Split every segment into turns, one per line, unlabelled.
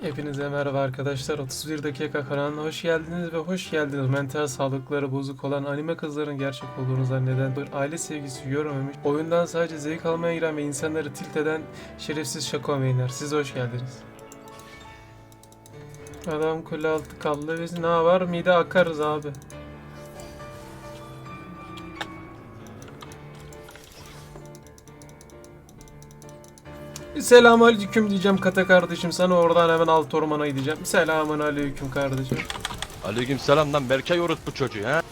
Hepinize merhaba arkadaşlar. 31 dakika kanalına hoş geldiniz ve hoş geldiniz. Mental sağlıkları bozuk olan anime kızların gerçek olduğunu zanneden, bir aile sevgisi görmemiş, oyundan sadece zevk almaya giren ve insanları tilt eden şerefsiz şaka mainler. Siz hoş geldiniz. Adam kule altı kaldı. Biz ne var? Mide akarız abi. Selamun aleyküm diyeceğim kata kardeşim sana oradan hemen alt ormana gideceğim. Selamun aleyküm kardeşim.
Aleyküm selam lan Berkay orospu çocuğu ha.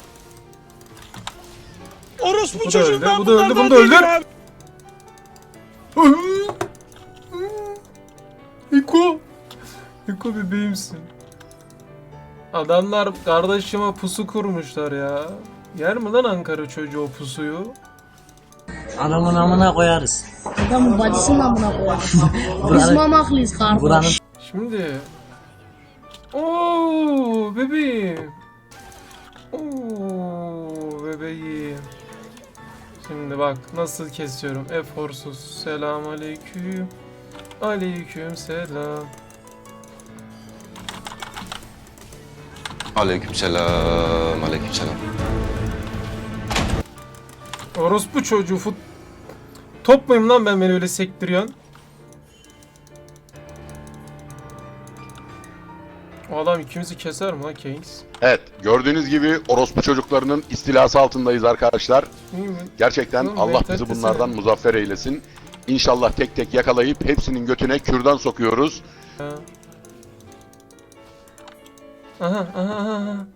Orospu
Bu da
çocuğum
öldü,
ben
bu da öldü,
bunlardan
bunu da öldür.
değilim abi.
Hiko. Hiko bebeğimsin. Adamlar kardeşime pusu kurmuşlar ya. Yer mi lan Ankara çocuğu o pusuyu?
Anamın amına koyarız.
Adam bacısının amına koyarız. Biz
Buranın,
mamaklıyız kardeş.
buranın
Şimdi. Oo bebeğim. Oo bebeğim. Şimdi bak nasıl kesiyorum. Eforsuz. Selam aleyküm. Aleyküm selam.
Aleykümselam, aleykümselam.
Orospu çocuğu fut... Top muyum lan ben beni öyle sektiriyorsun? O adam ikimizi keser mi lan Keynes?
Evet, gördüğünüz gibi orospu çocuklarının istilası altındayız arkadaşlar. Gerçekten
Tamam,
Allah bizi
desene.
bunlardan muzaffer eylesin. İnşallah tek tek yakalayıp hepsinin götüne kürdan sokuyoruz.
Ha. Aha, aha, aha, aha.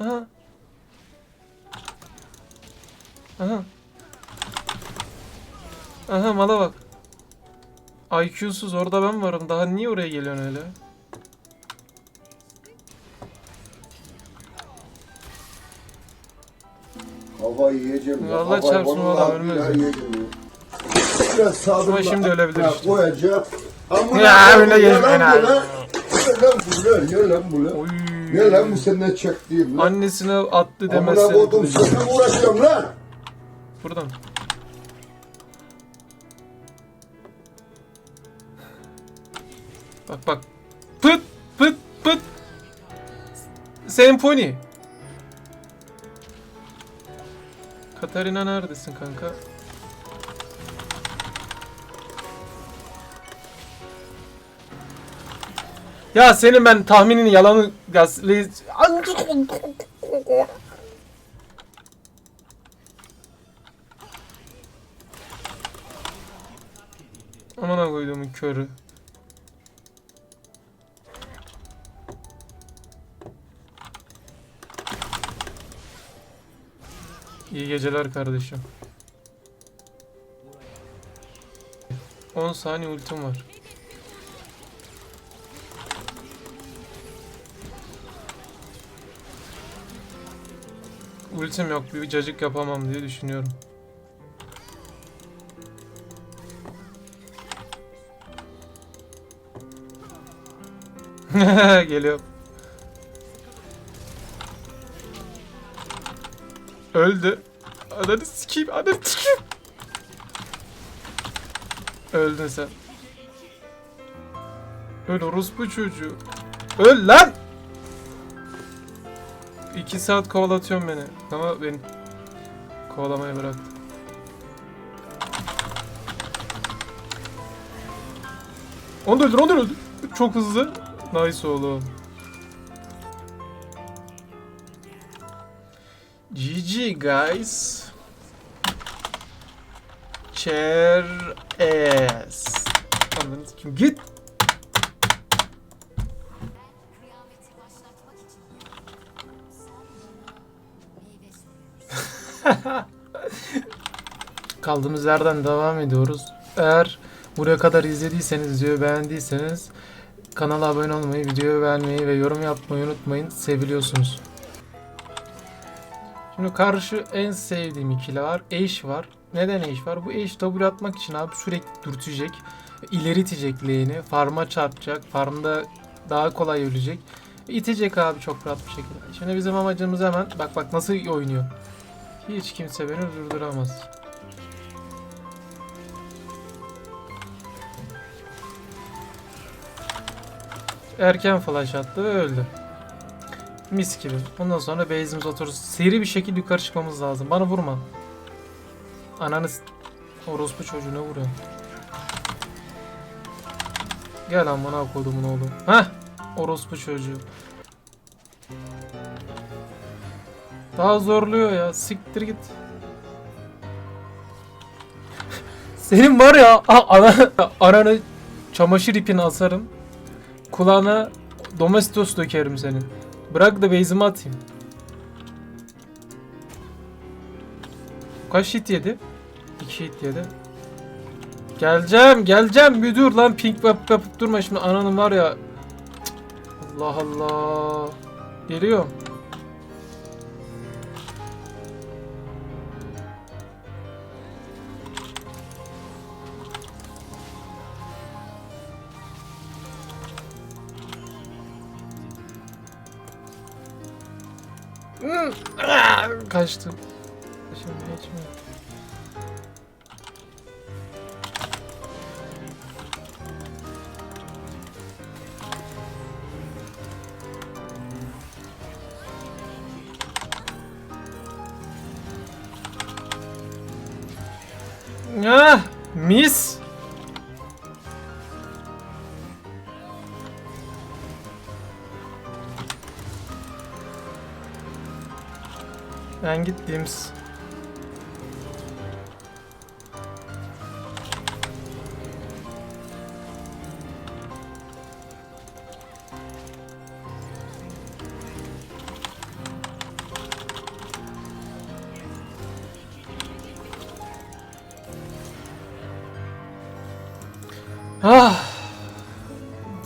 Aha. Aha mala bak. IQ'suz orada ben varım. Daha niye oraya geliyorsun öyle?
Kafayı yiyeceğim. ya,
Allah
kafayı
çarpsın
vallahi
valla, ölmez
billahi
ya.
yiyeceğim ya. Biraz sağdımda
Ama şimdi ölebilir işte.
Koyacağım. Amına
Ya,
koyayım,
öyle
gel
gezme
lan bu lan. Gel lan bu lan, gel lan bu lan.
Oy.
Gel lan bu senden çektiğim lan.
Annesine attı
Amına
demezsen.
koydum uğraşıyorum lan.
Buradan. Bak bak. Pıt pıt pıt. Senfoni. Katarina neredesin kanka? Ya senin ben tahminini yalanı gazli... Aman koyduğumun körü. İyi geceler kardeşim. 10 saniye ultim var. Ultim yok. Bir cacık yapamam diye düşünüyorum. Geliyor. Öldü. Ananı sikeyim, ananı sikeyim. Öldün sen. Öl orospu çocuğu. Öl lan! İki saat kovalatıyorsun beni. Ama beni kovalamaya bıraktı. Onu da öldür, onu da öldür. Çok hızlı. Nice oğlum. GG guys. Chair ass. Anladın kim git. Kaldığımız yerden devam ediyoruz. Eğer buraya kadar izlediyseniz, videoyu beğendiyseniz kanala abone olmayı, videoyu beğenmeyi ve yorum yapmayı unutmayın. Seviliyorsunuz. Şimdi karşı en sevdiğim ikili var. Ashe var. Neden Ashe var? Bu Ashe W atmak için abi sürekli dürtecek. ileri itecek lane'i. Farm'a çarpacak. Farmda daha kolay ölecek. İtecek abi çok rahat bir şekilde. Şimdi bizim amacımız hemen bak bak nasıl oynuyor. Hiç kimse beni durduramaz. Erken flash attı ve öldü. Mis gibi. Ondan sonra base'imize otururuz. Seri bir şekilde yukarı çıkmamız lazım. Bana vurma. Ananı s- Orospu çocuğuna vuruyor. Gel amına kodumun oğlu. Heh. Orospu çocuğu. Daha zorluyor ya. Siktir git. Senin var ya ana, ananı çamaşır ipini asarım. Kulağına domestos dökerim senin. Bırak da base'imi atayım. Kaç hit yedi? 2 hit yedi. Geleceğim, geleceğim müdür lan pink yap yapıp durma şimdi ananın var ya. Allah Allah. Geliyor. Hı, ah, Kaçtım. Şimdi geçmiyor. Ah, mis. Ben gittim. Ah.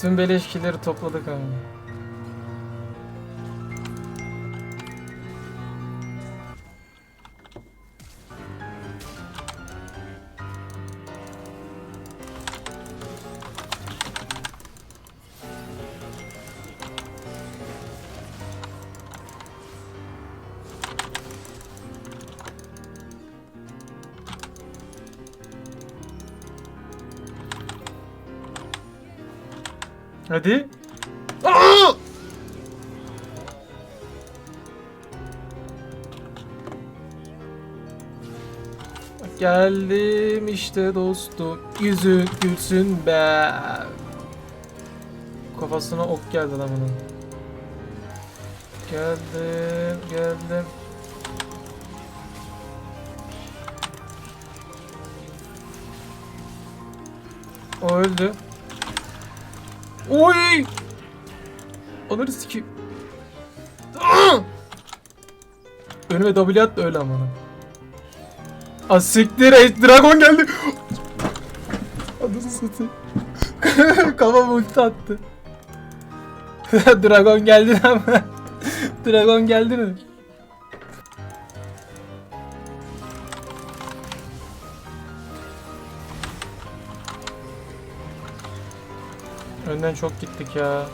Tüm beleşkileri topladık ama. Hadi. Aa! Geldim işte dostum. Yüzün gülsün be. Kafasına ok geldi adamın. Geldim, geldim. O öldü. Oy! Onları sikeyim. Aa! Önüme W at da öyle ama. Az siktir et dragon geldi. Adını satayım. Kafam ulti attı. dragon geldi ama. dragon geldi mi? Önden çok gittik ya.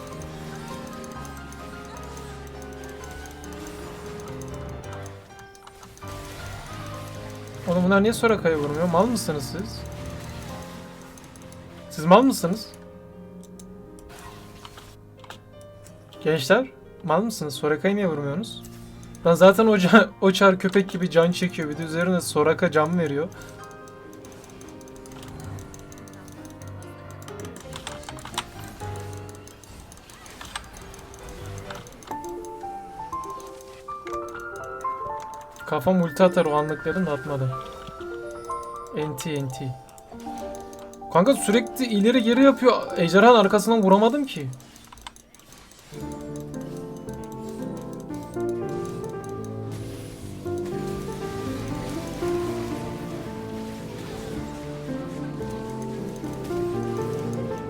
Oğlum bunlar niye Soraka'ya vurmuyor? Mal mısınız siz? Siz mal mısınız? Gençler, mal mısınız? Soraka'yı niye vurmuyorsunuz? Lan zaten o, o çar köpek gibi can çekiyor. Bir de üzerine Soraka can veriyor. Kafam ulti atar o anlıkların da atmadı. NT NT. Kanka sürekli ileri geri yapıyor. Ejderhanın arkasından vuramadım ki.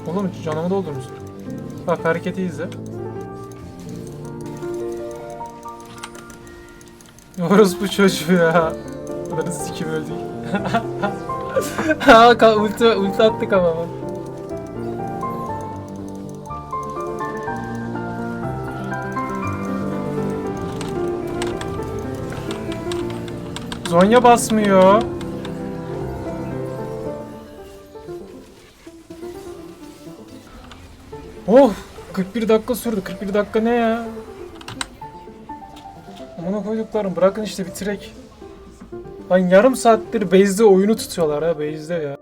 Oğlum canımı doldurmuşsun. Bak hareketi izle. Orospu çocuğu ya. Bunları sikim öldük. ha ulti, ulti attık ama bak. Zonya basmıyor. Oh 41 dakika sürdü. 41 dakika ne ya? Amına koyduklarım bırakın işte bitirek. Lan yarım saattir base'de oyunu tutuyorlar ha base'de ya.